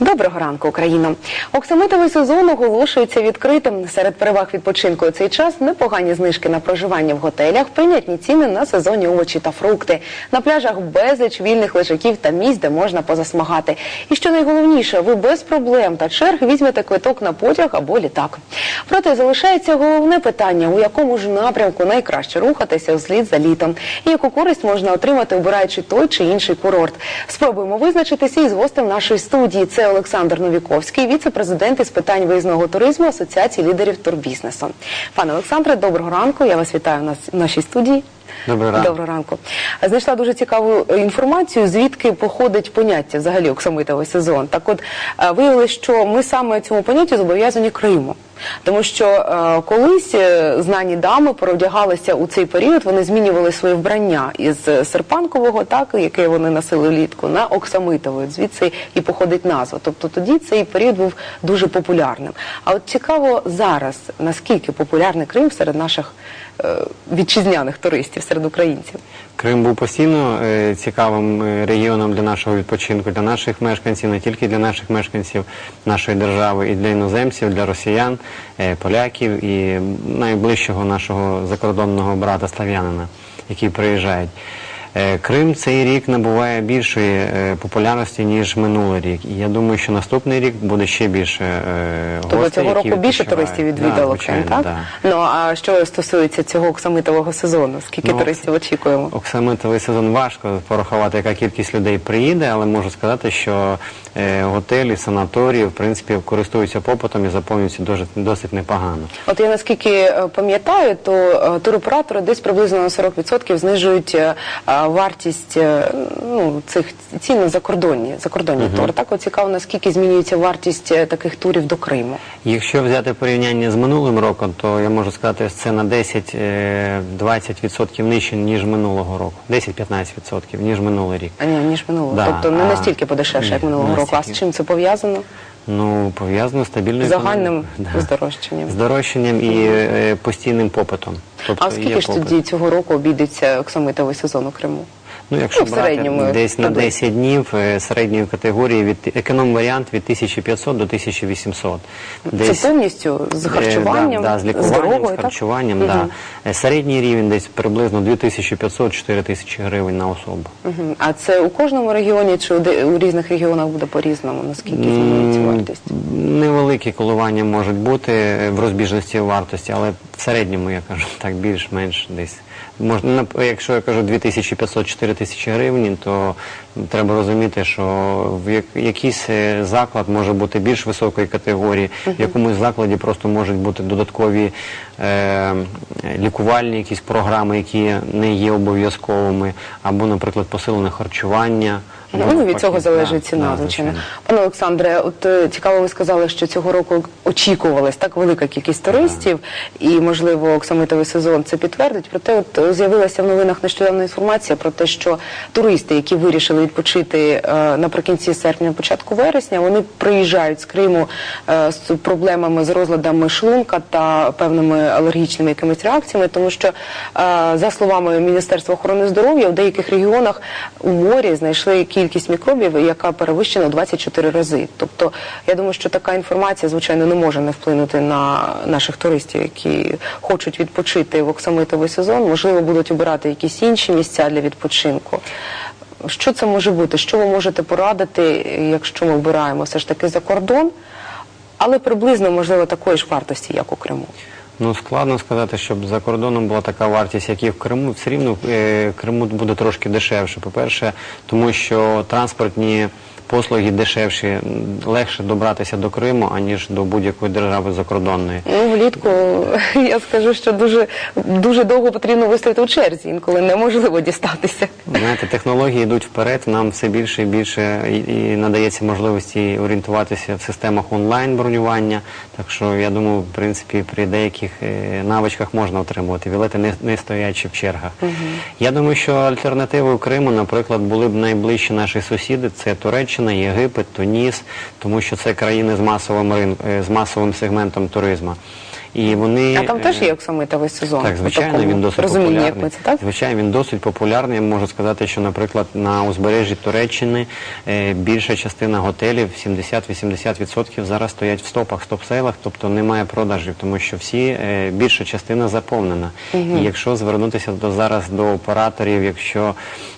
Доброго ранку, Україно. Оксамитовий сезон оголошується відкритим. Серед переваг відпочинку у цей час непогані знижки на проживання в готелях, прийнятні ціни на сезонні овочі та фрукти. На пляжах безліч вільних лежаків та місць, де можна позасмагати. І що найголовніше, ви без проблем та черг візьмете квиток на потяг або літак. Проте залишається головне питання, у якому ж напрямку найкраще рухатися вслід за літом, і яку користь можна отримати, обираючи той чи інший курорт. Спробуємо визначитися із гостем нашої студії. Це Олександр Новіковський, віце-президент із питань виїзного туризму Асоціації лідерів турбізнесу. Пане Олександре, доброго ранку. Я вас вітаю в нашій студії. Доброго ранку. Доброго ранку. Знайшла дуже цікаву е, інформацію, звідки походить поняття взагалі оксамитовий сезон. Так от е, виявилось, що ми саме цьому поняттю зобов'язані Криму. Тому що е, колись е, знані дами переодягалися у цей період, вони змінювали своє вбрання із серпанкового, так яке вони носили влітку, на оксамитове. Звідси і походить назва. Тобто тоді цей період був дуже популярним. А от цікаво зараз, наскільки популярний Крим серед наших е, вітчизняних туристів, серед українців. Крим був постійно е, цікавим е, регіоном для нашого відпочинку, для наших мешканців, не тільки для наших мешканців нашої держави, і для іноземців, для росіян, е, поляків і найближчого нашого закордонного брата слав'янина, які приїжджають. Е, Крим цей рік набуває більшої е, популярності ніж минулий рік. І я думаю, що наступний рік буде ще більше е, Тобто гостей, цього які року більше туристів Да, відвідало Крим, так? да. Ну а що стосується цього оксамитового сезону? Скільки Ну, туристів очікуємо? Оксамитовий сезон важко порахувати, яка кількість людей приїде, але можу сказати, що готелі, санаторії, в принципі, користуються попитом і заповнюються досить, досить непогано. От я наскільки пам'ятаю, то туроператори десь приблизно на 40% знижують вартість е, ну, цих цін на закордонні, закордонні тури. Так от цікаво, наскільки змінюється вартість е, таких турів до Криму. Якщо взяти порівняння з минулим роком, то я можу сказати, що це на 10-20% нижче, ніж минулого року. 10-15% ніж минулий рік. А ні, ніж минулого. Да, тобто не настільки подешевше, як минулого року. А з чим це пов'язано? Ну, пов'язано з стабільною Загальним економікою. Да. здорожчанням. Здорожчанням і е, постійним попитом. Тобто А скільки ж попит. тоді цього року обійдеться оксамитовий сезон у Криму? Ну, якщо Ну, в брати середньому десь на приблизно. 10 днів е, середньої категорії від економ-варіант від 1500 до 1800. Це повністю з Е, харчуванням, да, да, з лікуванням, дорогою, з харчуванням, Мгм. да. Е, Середній рівень десь приблизно 2500-4000 тисячі гривень на особу. Мгм. А це у кожному регіоні чи у, різних регіонах буде по-різному? Наскільки змінюється вартість? Невеликі коливання можуть бути в розбіжності вартості, але в середньому, я кажу, так більш-менш десь. Можна, якщо я кажу 2500-4 тисячі гривень, то треба розуміти, що в як- якийсь е, заклад може бути більш високої категорії, в якомусь закладі просто можуть бути додаткові е, лікувальні якісь програми, які не є обов'язковими, або, наприклад, посилене харчування. Або Ну, від цього залежить ціна, да, звичайно. Пане Олександре, от е, цікаво, ви сказали, що цього року очікувалась так велика кількість туристів, і можливо оксамитовий сезон це підтвердить. Проте, от е, з'явилася в новинах нещодавно інформація про те, що туристи, які вирішили відпочити е, наприкінці серпня, початку вересня, вони приїжджають з Криму е, з проблемами з розладами шлунка та певними алергічними якимись реакціями, тому що е, за словами Міністерства охорони здоров'я, в деяких регіонах у морі знайшли кількість мікробів, яка перевищена 24 рази. Тобто, я думаю, що така інформація, звичайно, не може не вплинути на наших туристів, які хочуть відпочити в оксамитовий сезон. Можливо, будуть обирати якісь інші місця для відпочинку. Що це може бути? Що ви можете порадити, якщо ми обираємо все ж таки за кордон, але приблизно можливо такої ж вартості, як у Криму? Ну, складно сказати, щоб за кордоном була така вартість, як і в Криму. Все рівно е, Криму буде трошки дешевше. По-перше, тому що транспортні послуги дешевші, легше добратися до Криму, аніж до будь-якої держави закордонної. Ну, влітку я скажу, що дуже дуже довго потрібно вистояти у черзі, інколи неможливо дістатися. Знаєте, технології йдуть вперед, нам все більше і більше і, надається можливості орієнтуватися в системах онлайн бронювання. Так що я думаю, в принципі, при деяких е, навичках можна отримувати білети, не, не стоячи в чергах. Я думаю, що альтернативою Криму, наприклад, були б найближчі наші сусіди: це Туреччина, Єгипет, Туніс, тому що це країни з масовим рин, е, з масовим сегментом туризму. І вони А там теж е, є оксамитовий сезон. так, звичайно, він досить розумінні, популярний. як ми це так? Звичайно, він досить популярний. Я можу сказати, що, наприклад, на узбережжі Туреччини е, більша частина готелів, 70-80% зараз стоять в стопах, стоп-сейлах, тобто немає продажів, тому що всі е, більша частина заповнена. І якщо звернутися до зараз до операторів, якщо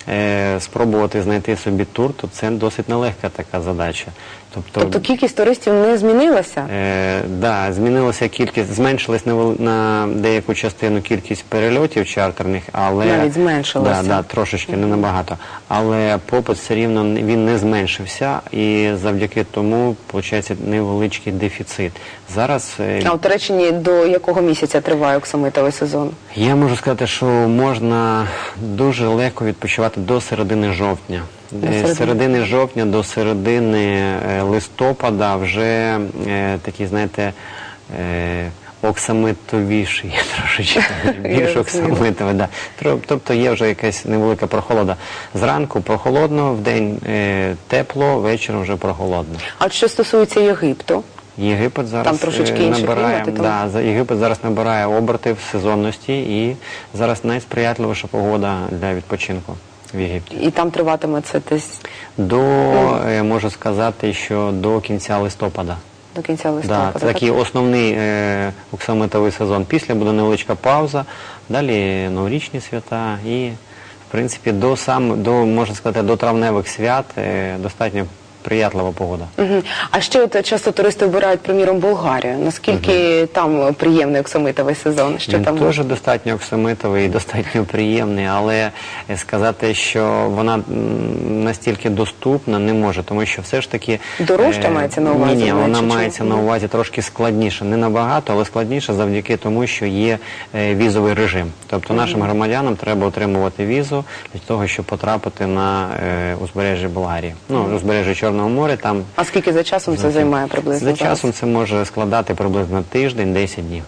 е, спробувати знайти собі тур, то це досить нелегка така задача. Тобто, Тобто кількість туристів не змінилася? Е, да, змінилася кількість, зменшилась невел- на деяку частину кількість перельотів чартерних, але Навіть зменшилася. Да, да, трошечки, не набагато. Але попит все рівно він не зменшився, і завдяки тому виходить невеличкий дефіцит. Зараз е, А у Туреччині до якого місяця триває оксамитовий сезон? я можу сказати, що можна дуже легко відпочивати до середини жовтня. До Е, середини. З середини жовтня до середини е, листопада вже е, такі, знаєте, оксамитовіші трошечки, більш розумію. Да. Тобто є вже якась невелика прохолода. Зранку прохолодно, в день е, тепло, вечором вже прохолодно. А що стосується Єгипту? Єгипет зараз Там трошечки набирає, тому- да, Єгипет зараз набирає оберти в сезонності і зараз найсприятливіша погода для відпочинку в Єгипті. І там триватиме це десь До е, можу сказати, що до кінця листопада. до кінця листопада. Да, це такий основний е, оксамитовий сезон. Після буде невеличка пауза, далі новорічні свята і в принципі до сам до можна сказати до травневих свят е, достатньо приятлива погода. А ще от часто туристи обирають, приміром, Болгарію. Наскільки там приємний оксамитовий сезон? Що Він там теж достатньо оксамитовий і достатньо приємний, але е, сказати, що вона настільки доступна, не може, тому що все ж таки Дорожча е, мається на увазі, Ні, ні, вона чи мається на увазі трошки складніше, не набагато, але складніше завдяки тому, що є е, візовий режим. Тобто нашим громадянам треба отримувати візу для того, щоб потрапити на е, узбережжя Болгарії. Ну, узбережжя Чорного моря там. А скільки за часом це займає приблизно? За зараз? часом це може складати приблизно тиждень, 10 днів.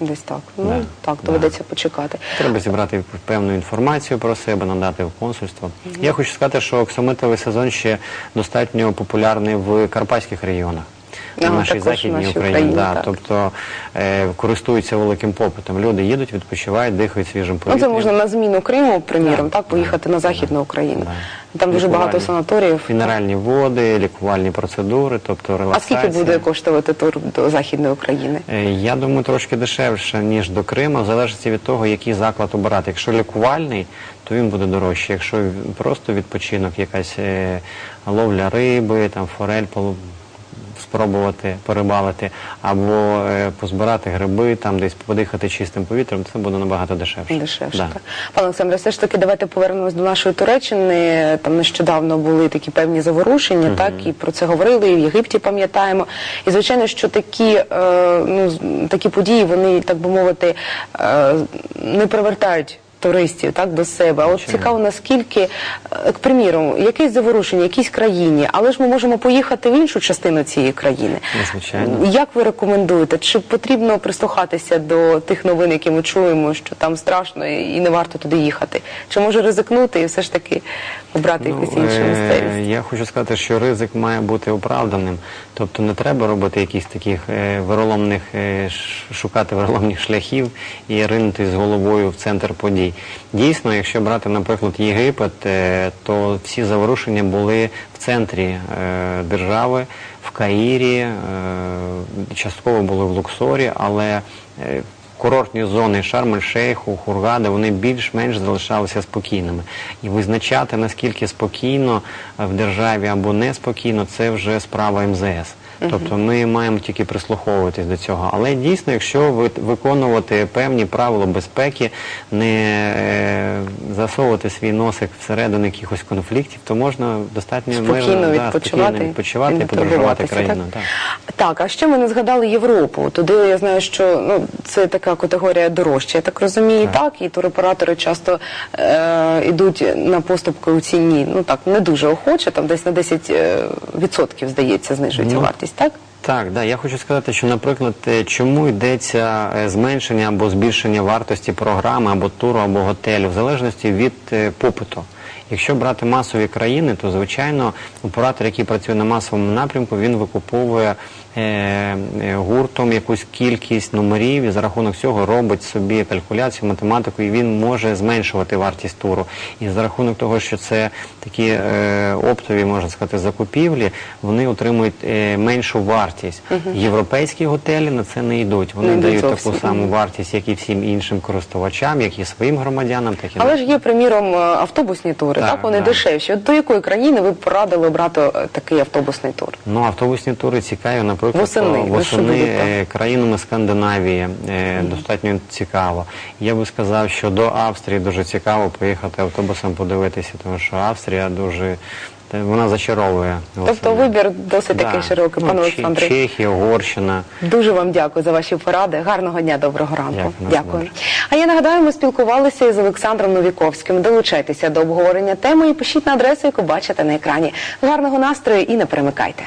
Десь так. Ну Да. так, Да. доведеться почекати. Треба зібрати певну інформацію про себе, надати в консульство. Я хочу сказати, що оксамитовий сезон ще достатньо популярний в карпатських регіонах. На нашій західній Україні, Україні, да, так. тобто е, користуються великим попитом. Люди їдуть, відпочивають, дихають свіжим Ну, повітрям. це можна на зміну Криму, приміром, Да, так, поїхати на Західну Україну. Да. Там дуже багато санаторіїв. Мінеральні води, лікувальні процедури, тобто А скільки буде коштувати тур до Західної України? Е, Я думаю, трошки дешевше, ніж до Криму, в залежності від того, який заклад обирати. Якщо лікувальний, то він буде дорожче. Якщо просто відпочинок, якась е, ловля риби, там форель спробувати порибалити, або е, позбирати гриби, там десь подихати чистим повітрям, це буде набагато дешевше. Дешевше. Да. Так. Пане Олександре, все ж таки давайте повернемось до нашої Туреччини. Там нещодавно були такі певні заворушення, так і про це говорили, і в Єгипті пам'ятаємо. І звичайно, що такі, е, ну, такі події, вони, так би мовити, е, не привертають. Туристів так до себе. А от цікаво, наскільки, е, к приміру, якесь заворушення, якійсь країні, але ж ми можемо поїхати в іншу частину цієї країни. Звичайно. Як ви рекомендуєте? Чи потрібно прислухатися до тих новин, які ми чуємо, що там страшно і не варто туди їхати? Чи може ризикнути і все ж таки обрати якусь іншу е, місцевість? Я хочу сказати, що ризик має бути оправданим. Тобто не треба робити якісь таких е, вироломних, шукати вироломних шляхів і ринути з головою в центр подій. Дійсно, якщо брати, наприклад, Єгипет, е, то всі заворушення були в центрі е, держави, в Каїрі, е, частково були в Луксорі, але курортні зони Шарм-ель-Шейху, Хургада, вони більш-менш залишалися спокійними. І визначати, наскільки спокійно в державі або неспокійно, це вже справа МЗС. Тобто ми маємо тільки прислуховуватись до цього. Але дійсно, якщо ви- виконувати певні правила безпеки, не е, засовувати свій носик всередину якихось конфліктів, то можна достатньо Спокійно мирно, да, відпочивати, спокійно відпочивати і подорожувати країну. Так? Так. так, а ще ми не згадали Європу. Туди я знаю, що ну це така категорія дорожча. Я так розумію, так, і туроператори часто е, йдуть на поступки у ціні. Ну так не дуже охоче, там десь на 10% е, здається, знижується Ну, вартість. Так Так, да, я хочу сказати, що, наприклад, е, чому йдеться е, зменшення або збільшення вартості програми, або туру, або готелю, в залежності від е, попиту. Якщо брати масові країни, то звичайно оператор, який працює на масовому напрямку, він викуповує е, е, гуртом якусь кількість номерів і за рахунок цього робить собі калькуляцію, математику, і він може зменшувати вартість туру. І за рахунок того, що це такі е, оптові, можна сказати, закупівлі, вони отримують е, меншу вартість. Європейські готелі на це не йдуть. Вони Не дають зовсім. таку саму вартість, як і всім іншим користувачам, як і своїм громадянам, так і Але ж є, приміром, автобусні тури, так, Так, вони так. дешевші. От до якої країни ви б порадили обрати е, такий автобусний тур? Ну, автобусні тури цікаві, наприклад, Восени, восени е, країнами Скандинавії е, достатньо цікаво. Я би сказав, що до Австрії дуже цікаво поїхати автобусом подивитися, тому що Австрія дуже вона зачаровує. Тобто вибір досить Да. такий широкий, Ну, пане Олександре. Чехія, Угорщина. Дуже вам дякую за ваші поради. Гарного дня, доброго ранку. Дякую, Дякую. А я нагадаю, ми спілкувалися із Олександром Новіковським. Долучайтеся до обговорення теми і пишіть на адресу, яку бачите на екрані. Гарного настрою і не перемикайте.